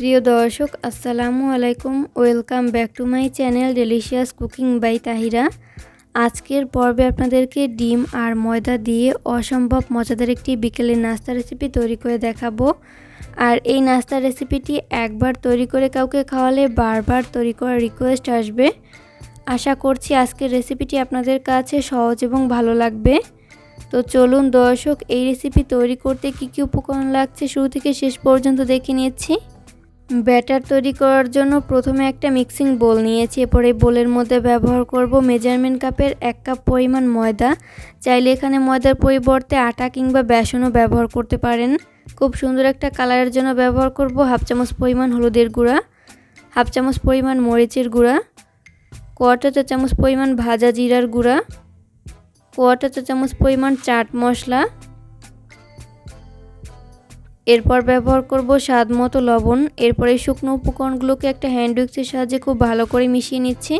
প্রিয় দর্শক, আসসালামু আলাইকুম। Welcome back to my channel delicious cooking by Tahira আজকের পর্বে আপনাদেরকে ডিম আর ময়দা দিয়ে অসম্ভব মজাদার একটি বিকেলের নাস্তা রেসিপি তৈরি করে দেখাবো। আর এই নাস্তার রেসিপিটি একবার তৈরি করে কাউকে খাওয়ালে বারবার তৈরি করার রিকোয়েস্ট আসবে। আশা করছি আজকের রেসিপিটি আপনাদের কাছে সহজ এবং ভালো লাগবে। তো চলুন দর্শক, এই রেসিপি তৈরি করতে কী কী উপকরণ লাগছে শুরু থেকে শেষ পর্যন্ত দেখে নিচ্ছি। ব্যাটার তৈরি করার জন্য প্রথমে একটা মিক্সিং বোল নিয়েছি। এরপর এই বোলের মধ্যে ব্যবহার করব মেজারমেন্ট কাপের এক কাপ পরিমাণ ময়দা। চাইলে এখানে ময়দার পরিবর্তে আটা কিংবা বেসনও ব্যবহার করতে পারেন। খুব সুন্দর একটা কালারের জন্য ব্যবহার করব হাফ চামচ পরিমাণ হলুদের গুঁড়া, হাফ চামচ পরিমাণ মরিচের গুঁড়া কোয়াটার চা চামচ পরিমাণ ভাজা জিরার গুঁড়া কোয়াটার চা চামচ পরিমাণ চাট মশলা এরপর ব্যবহার করব স্বাদ মতো লবণ। এরপরে শুকনো উপকরণগুলোকে একটা হ্যান্ড উইক্সের সাহায্যে খুব ভালো করে মিশিয়ে নিচ্ছি।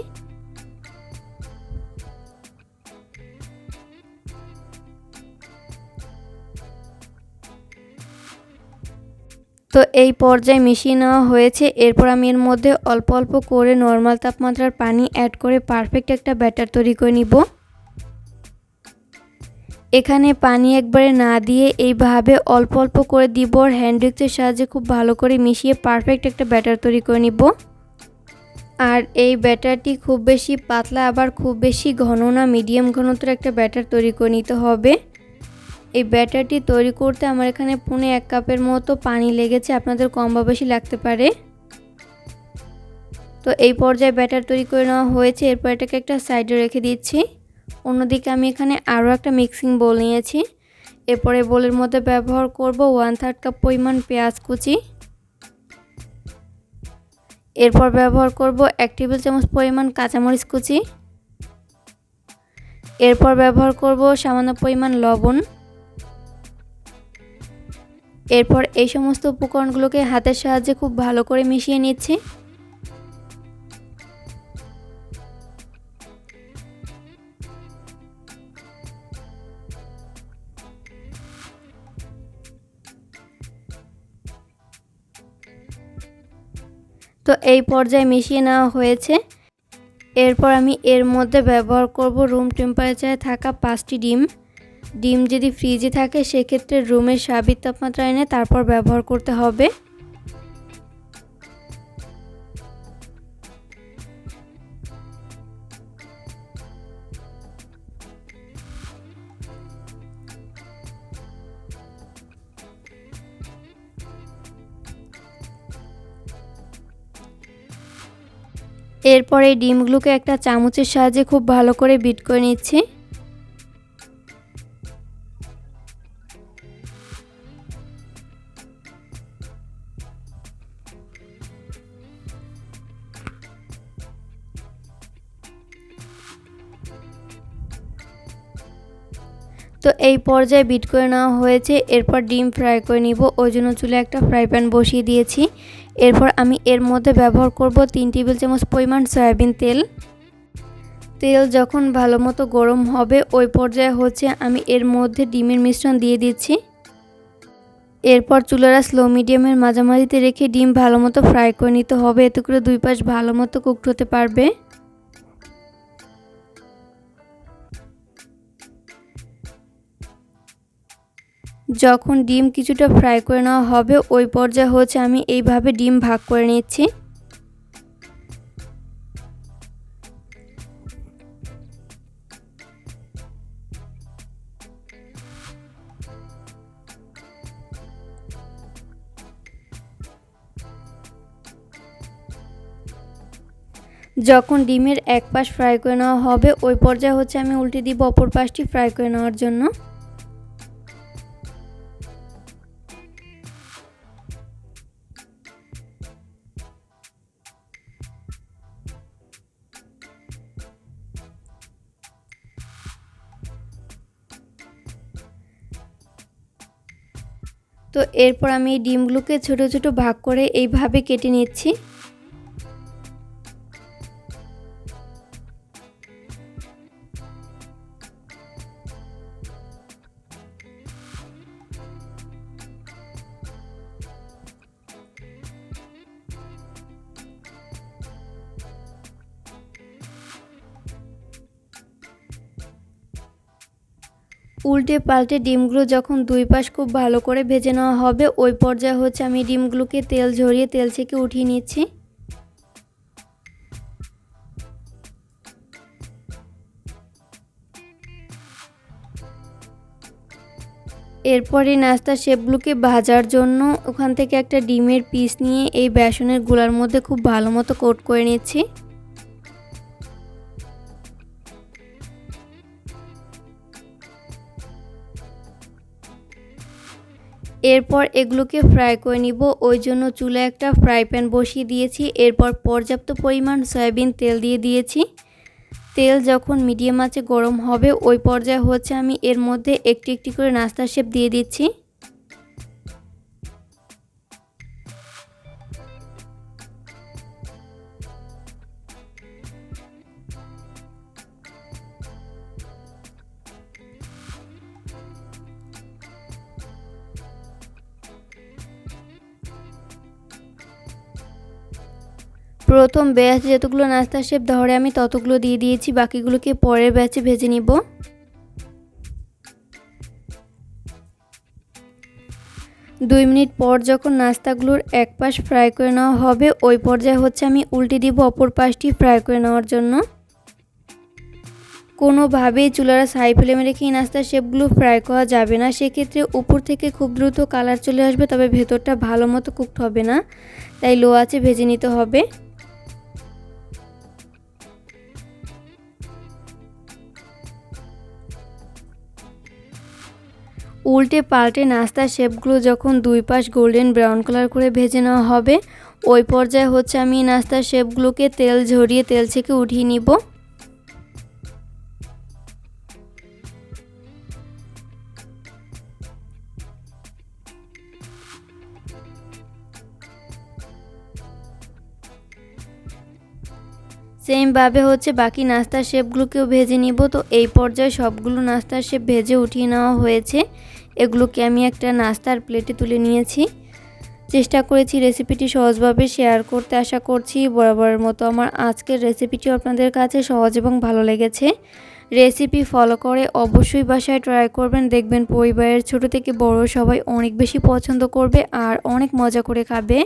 তো এই পর্যায়ে মিশিয়ে নেওয়া হয়েছে। এরপর আমি এর মধ্যে অল্প অল্প করে নর্মাল তাপমাত্রার পানি অ্যাড করে পারফেক্ট একটা ব্যাটার তৈরি করে নিব। এখানে পানি একবারে না দিয়ে এইভাবে অল্প অল্প করে দিব আর সাহায্যে খুব ভালো করে মিশিয়ে পারফেক্ট একটা ব্যাটার তৈরি করে নিব। আর এই ব্যাটারটি খুব বেশি পাতলা আবার খুব বেশি ঘন না মিডিয়াম ঘনত্বের একটা ব্যাটার তৈরি করে নিতে হবে। এই ব্যাটারটি তৈরি করতে আমার এখানে পুনে এক কাপের মতো পানি লেগেছে, আপনাদের কম বা বেশি লাগতে পারে। তো এই পর্যায়ে ব্যাটার তৈরি করে নেওয়া হয়েছে, এরপর এটাকে একটা সাইডে রেখে দিচ্ছি। অন্যদিকে আমি এখানে আরও একটা মিক্সিং বোল নিয়েছি। এরপরে বোলের মধ্যে ব্যবহার করব ওয়ান থার্ড কাপ পরিমাণ পেঁয়াজ কুচি। এরপর ব্যবহার করব এক টেবিল চামচ পরিমাণ কাঁচামরিচ কুচি। এরপর ব্যবহার করব সামান্য পরিমাণ লবণ। এরপর এই সমস্ত উপকরণগুলোকে হাতের সাহায্যে খুব ভালো করে মিশিয়ে নিচ্ছি। তো এই পর্যায়ে মিশিয়ে নেওয়া হয়েছে। এরপর আমি এর মধ্যে ব্যবহার করব রুম টেম্পারেচারে থাকা পাঁচটি ডিম। ডিম যদি ফ্রিজে থাকে, সেক্ষেত্রে রুমের স্বাভাবিক তাপমাত্রা এনে তারপর ব্যবহার করতে হবে। এরপর এই ডিমগুলোকে একটা চামচের সাহায্যে খুব ভালো করে বিট করে নিচ্ছি। তো এই পর্যায়ে বিট করে নেওয়া হয়েছে। এরপর ডিম ফ্রাই করে নিব। ওই জন্য চুলে একটা ফ্রাই প্যান বসিয়ে দিয়েছি। এরপর আমি এর মধ্যে ব্যবহার করব তিন টেবিল চামচ পরিমাণ সয়াবিন তেল। তেল যখন ভালো মতো গরম হবে, ওই পর্যায়ে হচ্ছে আমি এর মধ্যে ডিমের মিশ্রণ দিয়ে দিচ্ছি। এরপর চুলারা স্লো মিডিয়ামের মাঝামাঝিতে রেখে ডিম ভালো মতো ফ্রাই করে নিতে হবে। এতে করে দুই পাশ ভালো মতো কুকড হতে পারবে। যখন ডিম কিছুটা ফ্রাই করে নেওয়া হবে, ওই পর্যায়ে হচ্ছে আমি এইভাবে ডিম ভাগ করে নিচ্ছি। যখন ডিমের এক পাশ ফ্রাই করে নেওয়া হবে, ওই পর্যায়ে হচ্ছে আমি উল্টে দিব অপর পাশটি ফ্রাই করে নেওয়ার জন্য। তো এরপর আমি এই ডিমগুলোকে ছোট ছোট ভাগ করে এইভাবে কেটে নিচ্ছি। উল্টে পাল্টে ডিমগুলো যখন দুই পাশ খুব ভালো করে ভেজে নেওয়া হবে, ওই পর্যায়ে হচ্ছে আমি ডিমগুলোকে তেল ঝরিয়ে তেল থেকে উঠিয়ে নিচ্ছি। এরপরে নাস্তা শেপগুলোকে ভাজার জন্য ওখান থেকে একটা ডিমের পিস নিয়ে এই বেসনেরগুলার মধ্যে খুব ভালো মতো কোট করে নিচ্ছি। এরপর এগুলোকে ফ্রাই করে নিব। ওই জন্য চুলে একটা ফ্রাই প্যান বসিয়ে দিয়েছি। এরপর পর্যাপ্ত পরিমাণ সয়াবিন তেল দিয়ে দিয়েছি। তেল যখন মিডিয়াম আঁচে গরম হবে, ওই পর্যায়ে হচ্ছে আমি এর মধ্যে একটি একটি করে নাস্তা শেপ দিয়ে দিচ্ছি। প্রথম ব্যাচ যতগুলো নাস্তা শেপ ধরে, আমি ততগুলো দিয়ে দিয়েছি, বাকিগুলোকে পরের ব্যাচে ভেজে নিব। দুই মিনিট পর যখন নাস্তাগুলোর এক পাশ ফ্রাই করে নেওয়া হবে, ওই পর্যায়ে হচ্ছে আমি উল্টে দিব অপর পাশটি ফ্রাই করে নেওয়ার জন্য। কোনোভাবেই চুলার হাই ফ্লেমে রেখে এই নাস্তার শেপগুলো ফ্রাই করা যাবে না। সেক্ষেত্রে উপর থেকে খুব দ্রুত কালার চলে আসবে, তবে ভেতরটা ভালো মতো কুকড হবে না, তাই লো আছে ভেজে নিতে হবে। উল্টে পাল্টে নাস্তার শেপগুলো যখন দুই পাশ গোল্ডেন ব্রাউন কালার করে ভেজে নেওয়া হবে, ওই পর্যায়ে হচ্ছে আমি নাস্তার শেপগুলোকে তেল ঝরিয়ে তেল থেকে উঠিয়ে নিব। সেমভাবে হচ্ছে বাকি নাস্তার শেপগুলোকেও ভেজে নিব। তো এই পর্যায়ে সবগুলো নাস্তার শেপ ভেজে উঠিয়ে নেওয়া হয়েছে। এগুলোকে আমি একটা নাস্তার প্লেটে তুলে নিয়েছি। চেষ্টা করেছি রেসিপিটি সহজভাবে শেয়ার করতে। আশা করছি বরাবরের মতো আমার আজকের রেসিপিটিও আপনাদের কাছে সহজ এবং ভালো লেগেছে। রেসিপি ফলো করে অবশ্যই বাসায় ট্রাই করবেন। দেখবেন পরিবারের ছোট থেকে বড় সবাই অনেক বেশি পছন্দ করবে আর অনেক মজা করে খাবে।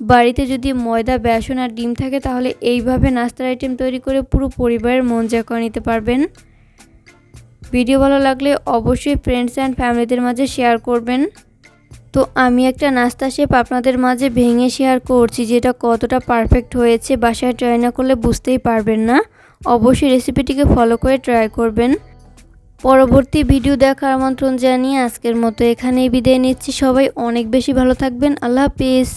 বাড়িতে যদি ময়দা, বেসন আর ডিম থাকে তাহলে এইভাবে নাস্তার আইটেম তৈরি করে পুরো পরিবারের মন জয় করে নিতে পারবেন। ভিডিও ভালো লাগলে অবশ্যই ফ্রেন্ডস অ্যান্ড ফ্যামিলিদের মাঝে শেয়ার করবেন। তো আমি একটা নাস্তা শেপ আপনাদের মাঝে ভেঙে শেয়ার করছি, যেটা কতটা পারফেক্ট হয়েছে, বাসায় ট্রাই না করলে বুঝতেই পারবেন না। অবশ্যই রেসিপিটিকে ফলো করে ট্রাই করবেন। পরবর্তী ভিডিও দেখার আমন্ত্রণ জানিয়ে আজকের মতো এখানেই বিদায় নিচ্ছি। সবাই অনেক বেশি ভালো থাকবেন। আল্লাহ হাফিজ।